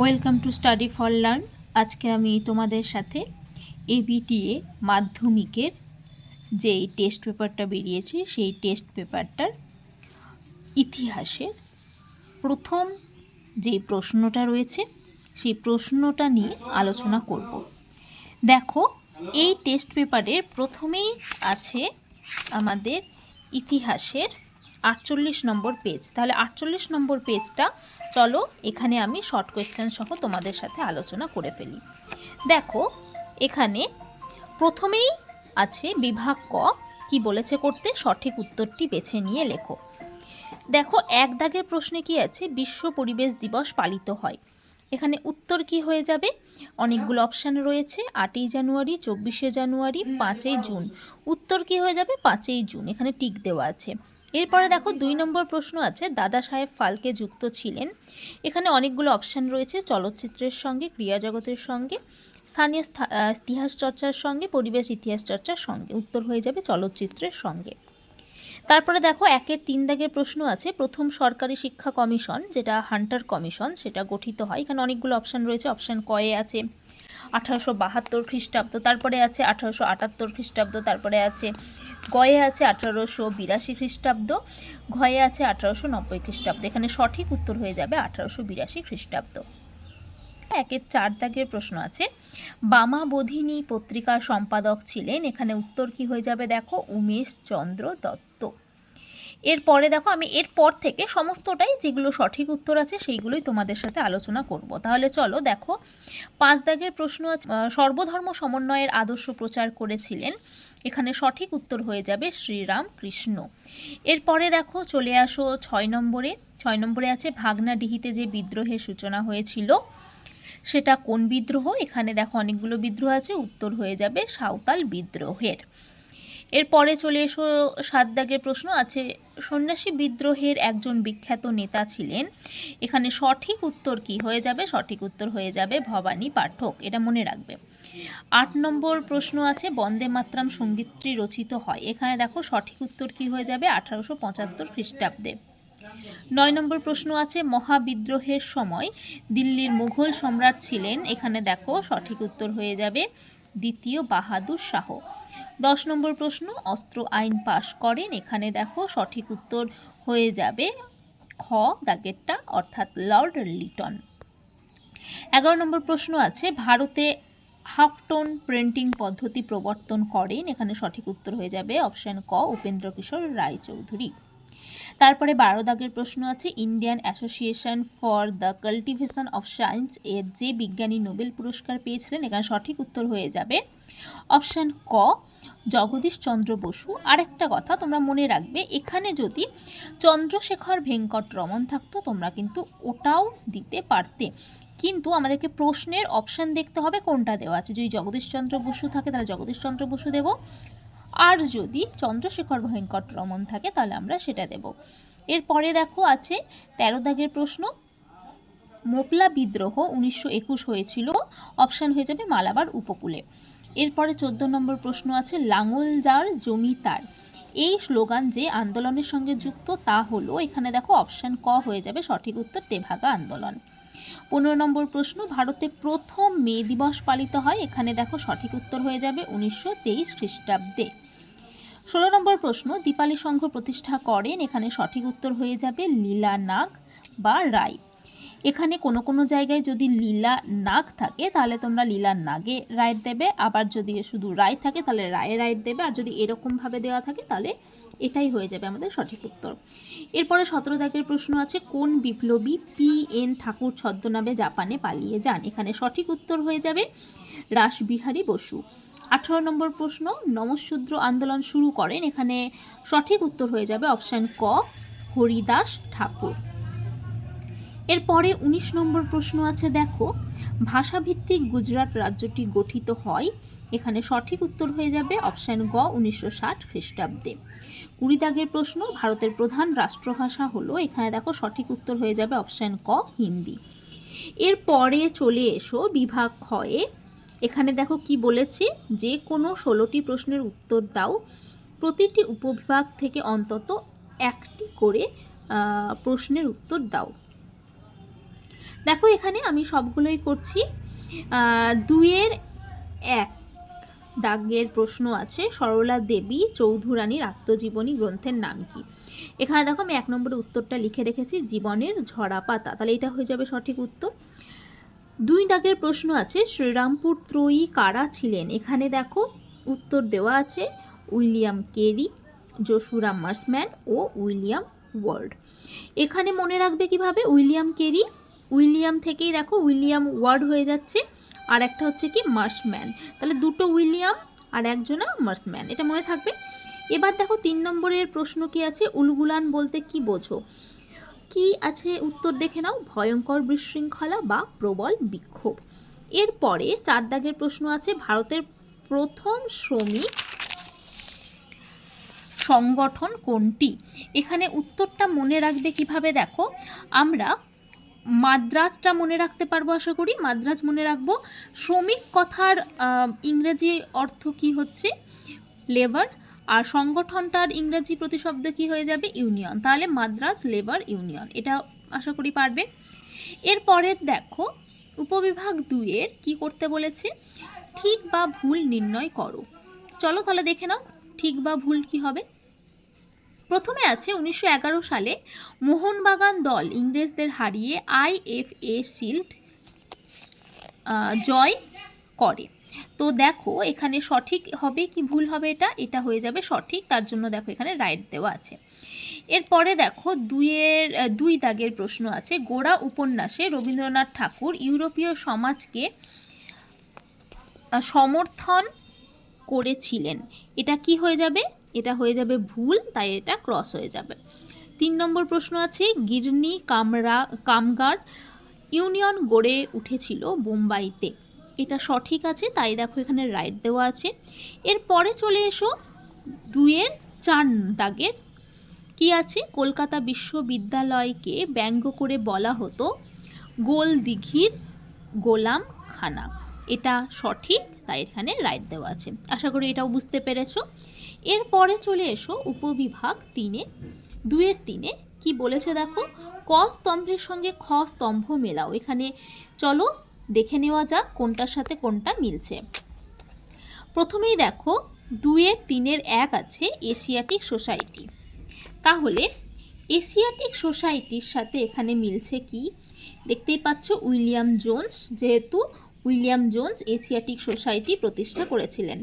Welcome to study for learn. আজকে আমি তোমাদের সাথে এবিটিএ মাধ্যমিকের যে টেস্ট পেপারটা বেরিয়েছে, সেই টেস্ট পেপারটার ইতিহাসের প্রথম যে প্রশ্নটা রয়েছে, সেই প্রশ্নটা নিয়ে আলোচনা করব। দেখো, এই টেস্ট পেপারের প্রথমেই আছে আমাদের ইতিহাসের আটচল্লিশ নম্বর পেজ তাহলে আটচল্লিশ নম্বর পেজটা চলো এখানে আমি শর্ট কোয়েশ্চেন সহ তোমাদের সাথে আলোচনা করে ফেলি। দেখো, এখানে প্রথমেই আছে বিভাগ ক, কি বলেছে করতে? সঠিক উত্তরটি বেছে নিয়ে লেখো। দেখো, এক দাগের প্রশ্নে কি আছে? বিশ্ব পরিবেশ দিবস পালিত হয়। এখানে উত্তর কি হয়ে যাবে? অনেকগুলো অপশান রয়েছে, আটই জানুয়ারি, চব্বিশে জানুয়ারি, পাঁচই জুন। উত্তর কি হয়ে যাবে? পাঁচই জুন। এখানে টিক দেওয়া আছে। এরপরে দেখো দুই নম্বর প্রশ্ন আছে, দাদা সাহেব ফালকে যুক্ত ছিলেন। এখানে অনেকগুলো অপশান রয়েছে, চলচ্চিত্রের সঙ্গে ক্রিয়া জগতের সঙ্গে, স্থানীয় স্থা- ইতিহাস চর্চার সঙ্গে, পরিবেশ ইতিহাস চর্চার সঙ্গে, উত্তর হয়ে যাবে চলচ্চিত্রের সঙ্গে। তারপরে দেখো একের তিন দাগের প্রশ্ন আছে, প্রথম সরকারি শিক্ষা কমিশন, যেটা হান্টার কমিশন, সেটা গঠিত হয়। এখানে অনেকগুলো অপশান রয়েছে, অপশান কয়ে আছে আঠারোশো বাহাত্তর খ্রিস্টাব্দ, তারপরে আছে আঠারোশো আটাত্তর খ্রিস্টাব্দ, তারপরে আছে গয়ে আছে আঠারোশো বিরাশি খ্রিস্টাব্দ, ঘয়ে আছে আঠারোশো নব্বই খ্রিস্টাব্দ। এখানে সঠিক উত্তর হয়ে যাবে আঠারোশো বিরাশি খ্রিস্টাব্দ। একের চার দাগের প্রশ্ন আছে, বামা বোধিনী পত্রিকার সম্পাদক ছিলেন। এখানে উত্তর কি হয়ে যাবে দেখো, উমেশ চন্দ্র দত্ত। এরপরে দেখো, আমি এরপর থেকে সমস্তটাই যেগুলো সঠিক উত্তর আছে সেইগুলোই তোমাদের সাথে আলোচনা করব। তাহলে চলো দেখো, পাঁচ দাগের প্রশ্ন আছে সর্বধর্ম সমন্বয়ের আদর্শ প্রচার করেছিলেন এখানে সঠিক উত্তর হয়ে যাবে শ্রীরাম কৃষ্ণ এরপরে দেখো, চলে আসো ছয় নম্বরে। ছয় নম্বরে আছে ভাগনাডিহিতে যে বিদ্রোহের সূচনা হয়েছিল, সেটা কোন বিদ্রোহ? এখানে দেখো অনেকগুলো বিদ্রোহ আছে, উত্তর হয়ে যাবে সাঁওতাল বিদ্রোহের। এরপরে চলে এসো সাত দাগের প্রশ্ন আছে, সন্ন্যাসী বিদ্রোহের একজন বিখ্যাত নেতা ছিলেন। এখানে সঠিক উত্তর কি হয়ে যাবে? সঠিক উত্তর হয়ে যাবে ভবানী পাঠক, এটা মনে রাখবে। আট নম্বর প্রশ্ন আছে, বন্দে মাতরম সঙ্গীতটি রচিত হয়। এখানে দেখো সঠিক উত্তর কি হয়ে যাবে? আঠারোশো পঁচাত্তর খ্রিস্টাব্দে। নয় নম্বর প্রশ্ন আছে, মহাবিদ্রোহের সময় দিল্লির মুঘল সম্রাট ছিলেন। এখানে দেখো সঠিক উত্তর হয়ে যাবে, দ্বিতীয় বাহাদুর শাহ। দশ নম্বর প্রশ্ন, অস্ত্র আইন পাশ করেন, এখানে দেখো সঠিক উত্তর হয়ে যাবে খ দাগেরটা অর্থাৎ লর্ড লিটন। এগারো নম্বর প্রশ্ন আছে, ভারতে হাফটোন প্রিন্টিং পদ্ধতি প্রবর্তন করেন, এখানে সঠিক উত্তর হয়ে যাবে অপশান ক উপেন্দ্র কিশোর রায়চৌধুরী। তারপরে বারো দাগের প্রশ্ন আছে, Indian Association for the Cultivation of Science এর যে বিজ্ঞানী নোবেল পুরস্কার পেয়েছিলেন, এখানে সঠিক উত্তর হয়ে যাবে। অপশান ক, জগদীশ চন্দ্র বসু আর একটা কথা তোমরা মনে রাখবে, এখানে যদি চন্দ্রশেখর ভেঙ্কট রমন থাকতো, তোমরা কিন্তু ওটাও দিতে পারতে। কিন্তু আমাদেরকে প্রশ্নের অপশান দেখতে হবে, কোনটা দেওয়া আছে? যদি জগদীশচন্দ্র বসু থাকে, তাহলে জগদীশচন্দ্র বসু দেব। আর যদি চন্দ্রশেখর ভেঙ্কট রমন থাকে, তাহলে আমরা সেটা দেব। এরপরে দেখো আছে তেরো দাগের প্রশ্ন। মোপলা বিদ্রোহ উনিশশো একুশ হয়েছিল, অপশান হয়ে যাবে মালাবার উপকূলে। এরপরে চোদ্দ নম্বর প্রশ্ন আছে, লাঙল যার জমি তার। এই স্লোগান যে আন্দোলনের সঙ্গে যুক্ত, তা হলো, এখানে দেখো অপশান ক হয়ে যাবে, সঠিক উত্তর তেভাগা আন্দোলন। পনেরো নম্বর প্রশ্ন, ভারতে প্রথম মে দিবস পালিত হয়। এখানে দেখো সঠিক উত্তর হয়ে যাবে উনিশশো তেইশ খ্রিস্টাব্দে। ষোলো নম্বর প্রশ্ন, দীপালি সংঘ প্রতিষ্ঠা করেন। এখানে সঠিক উত্তর হয়ে যাবে লীলা নাগ বা রায় এখানে কোনো কোনো জায়গায় যদি লীলা নাগ থাকে, তাহলে তোমরা লীলা নাগে রাইট দেবে। আবার যদি শুধু রায় থাকে, তাহলে রায়ে রাইট দেবে। আর যদি এরকমভাবে দেওয়া থাকে, তাহলে এটাই হয়ে যাবে আমাদের সঠিক উত্তর। এরপরে সতেরো দাগের প্রশ্ন আছে, কোন বিপ্লবী পি এন ঠাকুর ছদ্মনামে জাপানে পালিয়ে যান? এখানে সঠিক উত্তর হয়ে যাবে রাসবিহারী বসু। আঠারো নম্বর প্রশ্ন, নমশূদ্র আন্দোলন শুরু করেন। এখানে সঠিক উত্তর হয়ে যাবে অপশান ক, হরিদাস ঠাকুর। এরপরে উনিশ নম্বর প্রশ্ন আছে, দেখো, ভাষাভিত্তিক গুজরাট রাজ্যটি গঠিত হয়, এখানে সঠিক উত্তর হয়ে যাবে অপশান গ, উনিশশো ষাট খ্রিস্টাব্দে। কুড়ি দাগের প্রশ্ন, ভারতের প্রধান রাষ্ট্রভাষা হলো, এখানে দেখো সঠিক উত্তর হয়ে যাবে অপশান ক, হিন্দি। এরপরে চলে এসো বিভাগ ক্ষয়ে এখানে দেখো কি বলেছে, যে কোনো ষোলোটি প্রশ্নের উত্তর দাও, প্রতিটি উপবিভাগ থেকে অন্তত একটি করে প্রশ্নের উত্তর দাও। দেখো এখানে আমি সবগুলোই করছি। আহ, দুইয়ের এক দাগের প্রশ্ন আছে সরলা দেবী চৌধুরানীর আত্মজীবনী গ্রন্থের নাম কি? এখানে দেখো আমি এক নম্বরে উত্তরটা লিখে রেখেছি জীবনের ঝরা পাতা তাহলে এটা হয়ে যাবে সঠিক উত্তর। দুই দাগের প্রশ্ন আছে শ্রীরামপুর ত্রয়ী কারা ছিলেন? এখানে দেখো উত্তর দেওয়া আছে উইলিয়াম কেরি জসুরা মার্সম্যান ও উইলিয়াম ওয়ার্ল্ড এখানে মনে রাখবে কীভাবে? উইলিয়াম কেরি উইলিয়াম থেকেই দেখো উইলিয়াম ওয়ার্ড হয়ে যাচ্ছে। আর একটা হচ্ছে কি মার্সম্যান তাহলে দুটো উইলিয়াম আর একজনা মার্সম্যান এটা মনে থাকবে? এবার দেখো তিন নম্বরের প্রশ্ন কি আছে? উলগুলান বলতে কি বোঝো? কি আছে? উত্তর দেখে নাও। ভয়ঙ্কর বিশৃঙ্খলা বা প্রবল বিক্ষোভ। এরপরে চার দাগের প্রশ্ন আছে। ভারতের প্রথম শ্রমিক সংগঠন কোনটি? এখানে উত্তরটা মনে রাখবে কীভাবে দেখো? আমরা মাদ্রাজটা মনে রাখতে পারব, আশা করি। মাদ্রাজ মনে রাখব। শ্রমিক কথার ইংরেজি অর্থ কি হচ্ছে? লেবার। আর সংগঠনটার ইংরেজি প্রতিশব্দ কি হয়ে যাবে? ইউনিয়ন। তাহলে মাদ্রাজ, লেবার, ইউনিয়ন। এটা আশা করি পারবে। এরপরের দেখো, উপবিভাগ দুইয়ের কি করতে বলেছে? ঠিক বা ভুল নির্ণয় করো। চলো তাহলে দেখে নাও, ঠিক বা ভুল কি হবে? প্রথমে আছে উনিশশো এগারো সালে মোহনবাগান দল ইংরেজদের হারিয়ে আইএফএ শিল্ড জয় করে। তো দেখো এখানে সঠিক হবে কি ভুল হবে এটা? এটা হয়ে যাবে সঠিক, তার জন্য দেখো এখানে রাইট দেওয়া আছে। এরপরে দেখো দুইয়ের দুই দাগের প্রশ্ন আছে। গোড়া উপন্যাসে রবীন্দ্রনাথ ঠাকুর ইউরোপীয় সমাজকে সমর্থন করেছিলেন। এটা কি হয়ে যাবে? এটা হয়ে যাবে ভুল, তাই এটা ক্রস হয়ে যাবে। তিন নম্বর প্রশ্ন আছে, গিরনি, কামরা, কামগার ইউনিয়ন গড়ে উঠেছিল বোম্বাইতে। এটা সঠিক আছে, তাই দেখো এখানে রাইট দেওয়া আছে। এরপরে চলে এসো, দুইয়ের চার দাগের। কি আছে? কলকাতা বিশ্ববিদ্যালয়কে ব্যঙ্গ করে বলা হতো গোল দিঘির গোলাম খানা। এটা সঠিক তাই এখানে রাইট দেওয়া আছে। আশা করি এটাও বুঝতে পেরেছ। এরপরে চলে এসো উপবিভাগ তিনে। দুয়ের তিনে কি বলেছে দেখো? ক স্তম্ভের সঙ্গে খ স্তম্ভ মেলাও। এখানে চলো দেখে নেওয়া যাক কোনটার সাথে কোনটা মিলছে। প্রথমেই দেখো, দুয়ের তিনের এক আছে এশিয়াটিক সোসাইটি। তাহলে এশিয়াটিক সোসাইটির সাথে এখানে মিলছে কি? দেখতেই পাচ্ছ উইলিয়াম জোন্স যেহেতু উইলিয়াম জোন্স এশিয়াটিক সোসাইটি প্রতিষ্ঠা করেছিলেন।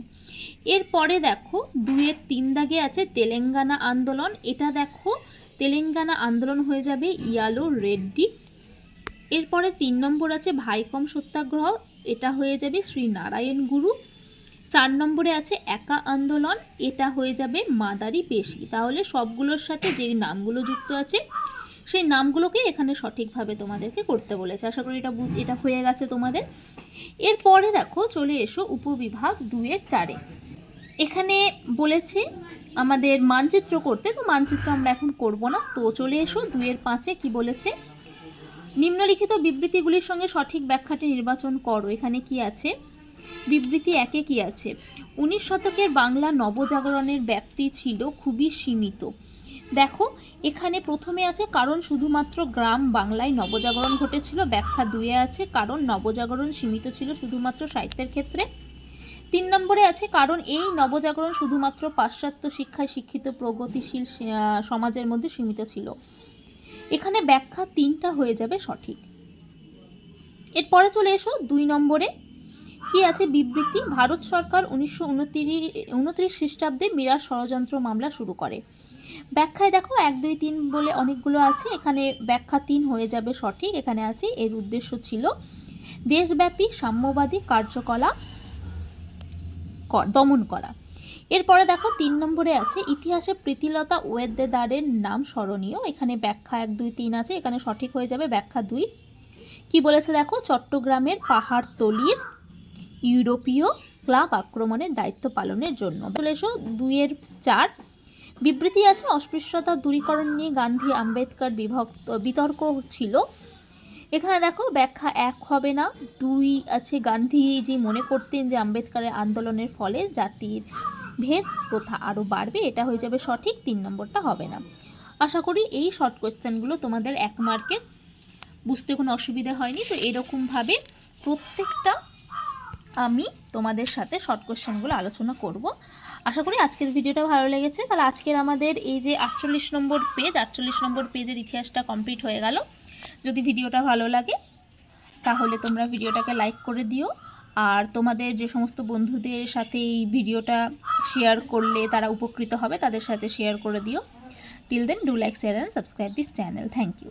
এরপরে দেখো দুয়ের তিন দাগে আছে তেলেঙ্গানা আন্দোলন। এটা দেখো, তেলেঙ্গানা আন্দোলন হয়ে যাবে ইয়ালো রেড্ডি এরপরে তিন নম্বর আছে ভাইকম সত্যাগ্রহ। এটা হয়ে যাবে শ্রী নারায়ণ গুরু। চার নম্বরে আছে একা আন্দোলন। এটা হয়ে যাবে মাদারি পেশি। তাহলে সবগুলোর সাথে যে নামগুলো যুক্ত আছে সেই নামগুলোকে এখানে সঠিকভাবে তোমাদেরকে করতে বলেছে। আশা করি এটা এটা হয়ে গেছে তোমাদের। এরপরে দেখো, চলে এসো উপবিভাগ দুয়ের চারে। এখানে বলেছে, আমাদের মানচিত্র করতে। তো মানচিত্র আমরা এখন করব না। তো চলে এসো দুইয়ের পাঁচে, কি বলেছে? নিম্নলিখিত বিবৃতিগুলির সঙ্গে সঠিক ব্যাখ্যাটি নির্বাচন করো। এখানে কি আছে? বিবৃতি একে কি আছে? উনিশ শতকের বাংলা নবজাগরণের ব্যাপ্তি ছিল খুবই সীমিত। দেখো, এখানে প্রথমে আছে কারণ শুধুমাত্র গ্রাম বাংলায় নবজাগরণ ঘটেছিল, ব্যাখ্যা দুয়ে আছে কারণ নবজাগরণ সীমিত ছিল শুধুমাত্র সাহিত্যের ক্ষেত্রে। তিন নম্বরে আছে কারণ এই নবজাগরণ শুধুমাত্র পাশ্চাত্য শিক্ষায় শিক্ষিত, প্রগতিশীল সমাজের মধ্যে সীমিত ছিল। এখানে ব্যাখ্যা তিনটা হয়ে যাবে সঠিক। এরপরে চলে এসো দুই নম্বরে। কি আছে বিবৃতি? ভারত সরকার উনিশশো উনত্রিশ খ্রিস্টাব্দে মিরার ষড়যন্ত্র মামলা শুরু করে। ব্যাখ্যায় দেখো এক, দুই, তিন বলে অনেকগুলো আছে। এখানে ব্যাখ্যা তিন হয়ে যাবে সঠিক। এখানে আছে, এর উদ্দেশ্য ছিল দেশব্যাপী সাম্যবাদী কার্যকলাপ দমন করা। এরপরে দেখো তিন নম্বরে আছে, ইতিহাসে প্রীতিলতা ওয়েদ্দেদারের নাম স্মরণীয়। এখানে ব্যাখ্যা এক, দুই, তিন আছে, এখানে সঠিক হয়ে যাবে ব্যাখ্যা দুই। কি বলেছে দেখো? চট্টগ্রামের পাহাড়তলির ইউরোপীয় ক্লাব আক্রমণের দায়িত্ব পালনের জন্য। চলে এসো দুইয়ের চার। বিবৃতি আছে, অস্পৃশ্যতা দূরীকরণ নিয়ে গান্ধী আম্বেদকর বিভক্ত, বিতর্ক ছিল। এখানে দেখো, ব্যাখ্যা এক হবে না, দুই আছে গান্ধীজি মনে করতেন যে আম্বেদকরের আন্দোলনের ফলে জাতির ভেদ প্রথা আরও বাড়বে, এটা হয়ে যাবে সঠিক, তিন নম্বরটা হবে না। আশা করি এই শর্ট কোয়েশ্চেনগুলো তোমাদের এক মার্কের বুঝতে কোনো অসুবিধা হয়নি, তো এরকমভাবে প্রত্যেকটা আমি তোমাদের সাথে শর্ট কোয়েশ্চেনগুলো আলোচনা করব। আশা করি আজকের ভিডিওটা ভালো লেগেছে। তাহলে আজকের আমাদের এই যে আটচল্লিশ নম্বর পেজ আটচল্লিশ নম্বর পেজের ইতিহাসটা কমপ্লিট হয়ে গেল। যদি ভিডিওটা ভালো লাগে, তাহলে তোমরা ভিডিওটাকে লাইক করে দিও। আর তোমাদের যে সমস্ত বন্ধুদের সাথে এই ভিডিওটা শেয়ার করলে তারা উপকৃত হবে, তাদের সাথে শেয়ার করে দিও। Till then do like share and subscribe this channel thank you